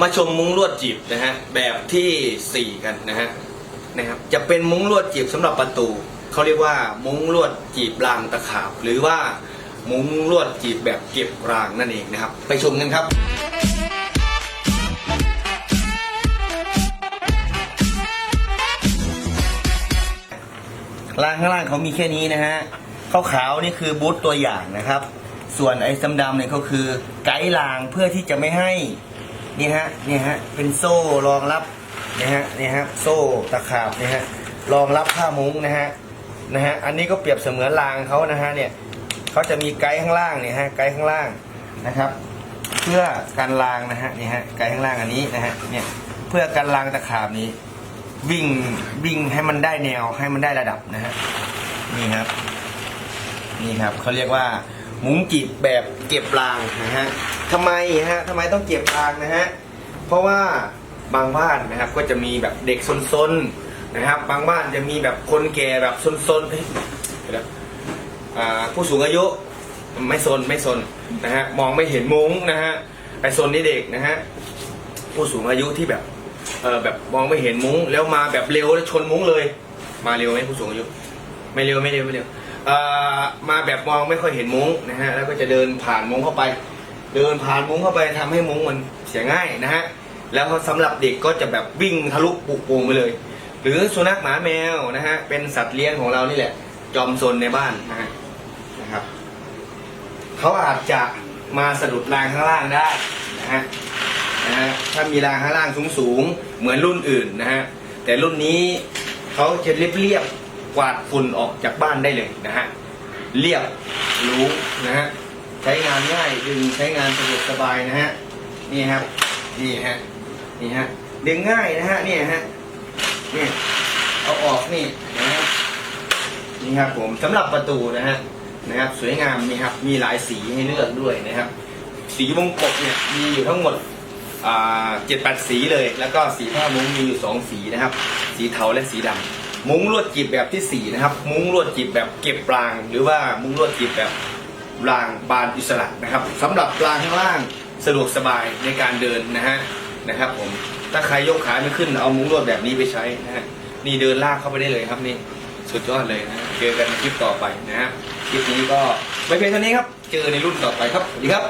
มาชมมุ้งลวดจีบนะฮะแบบที่ 4 กันนะฮะนะครับจะเป็นมุ้งลวดจีบสำหรับประตูเขาเรียกว่ามุ้งลวดจีบรางตะขาบ หรือว่ามุ้งลวดจีบแบบเก็บรางนั่นเองนะครับ ไปชมกันครับรางข้างล่างเขามีแค่นี้นะฮะขาวๆนี่คือบูธตัวอย่างนะครับ ส่วนไอ้ดำๆเนี่ยเขาคือไกด์รางเพื่อที่จะไม่ให้ นี่ฮะนี่ฮะเป็นโซ่รองรับนะฮะนี่ฮะโซ่ตะขาบนี่ฮะรองรับผ้ามุ้งนะฮะนะฮะอันนี้ก็เปรียบเสมือนรางเขานะฮะเนี่ยเขาจะมีไกด์ข้างล่างเนี่ยฮะไกด์ข้างล่างนะครับ เพื่อการรางนะฮะนี่ฮะไกด์ข้างล่างอันนี้นะฮะเนี่ยเพื่อการรางตะขาบนี้ วิ่งวิ่งให้มันได้แนวให้มันได้ระดับนะฮะนี่ครับนี่ครับเขาเรียกว่ามุ้งจีบแบบเก็บรางนะฮะ ทำไมฮะทำไมต้องเก็บรางนะฮะ เพราะว่าบางบ้านนะครับ ก็จะมีแบบเด็กซนๆนะครับ บางบ้านจะมีแบบคนแก่แบบซนๆเฮ้ยเดี๋ยวนะผู้สูงอายุไม่ซนไม่ซนนะฮะมองไม่เห็นมุ้งนะฮะไอซนนี่เด็กนะฮะผู้สูงอายุที่แบบเออแบบมองไม่เห็นมุ้ง แล้วมาแบบเร็วแล้วชนมุ้งเลย มาเร็วไหมผู้สูงอายุ ไม่เร็วไม่เร็วไม่เร็วเอ่อมาแบบมองไม่ค่อยเห็นมุ้งนะฮะแล้วก็จะเดินผ่านมุ้งเข้าไป เดินผ่านมุ้งเข้าไปทำให้มุ้งมันเสียง่ายนะฮะแล้วก็สำหรับเด็กก็จะแบบวิ่งทะลุปุโป่งไปเลย หรือสุนัขหมาแมวนะฮะเป็นสัตว์เลี้ยงของเรานี่แหละ จอมซนในบ้านนะฮะนะครับเขาอาจจะมาสะดุดรางข้างล่างได้นะฮะนะฮะถ้ามีรางข้างล่างสูงสูงๆเหมือนรุ่นอื่นนะฮะแต่รุ่นนี้เขาจะเรียบเรียบๆกวาดฝุ่นออกจากบ้านได้เลยนะฮะเรียบรู้นะฮะ ใช้งานง่ายดึงใช้งานสะดวกสบายนะฮะนี่ครับนี่ฮะนี่ฮะดึงง่ายนะฮะนี่ฮะนี่เอาออกนี่นะฮะนี่ครับผมสำหรับประตูนะฮะนะครับ สวยงามนี่ครับ มีหลายสีให้เลือกด้วยนะครับ สีวงกบเนี่ยมีอยู่ทั้งหมดเจ็ดแปดสีเลย แล้วก็สีผ้ามุ้งมีอยู่สองสีนะครับ สีเทาและสีดำมุ้งลวดจีบแบบที่สี่นะครับ มุ้งลวดจีบแบบเก็บราง หรือว่ามุ้งลวดจีบแบบ รางบานอิสระนะครับสำหรับรางข้างล่างสะดวกสบายในการเดินนะฮะนะครับผมถ้าใครยกขาไม่ขึ้นเอามุ้งลวดแบบนี้ไปใช้นะฮะนี่เดินลากเข้าไปได้เลยครับนี่สุดยอดเลยนะเจอกันในคลิปต่อไปนะฮะคลิปนี้ก็ไม่เพียงเท่านี้ครับ เจอในรุ่นต่อไปครับสวัสดีครับ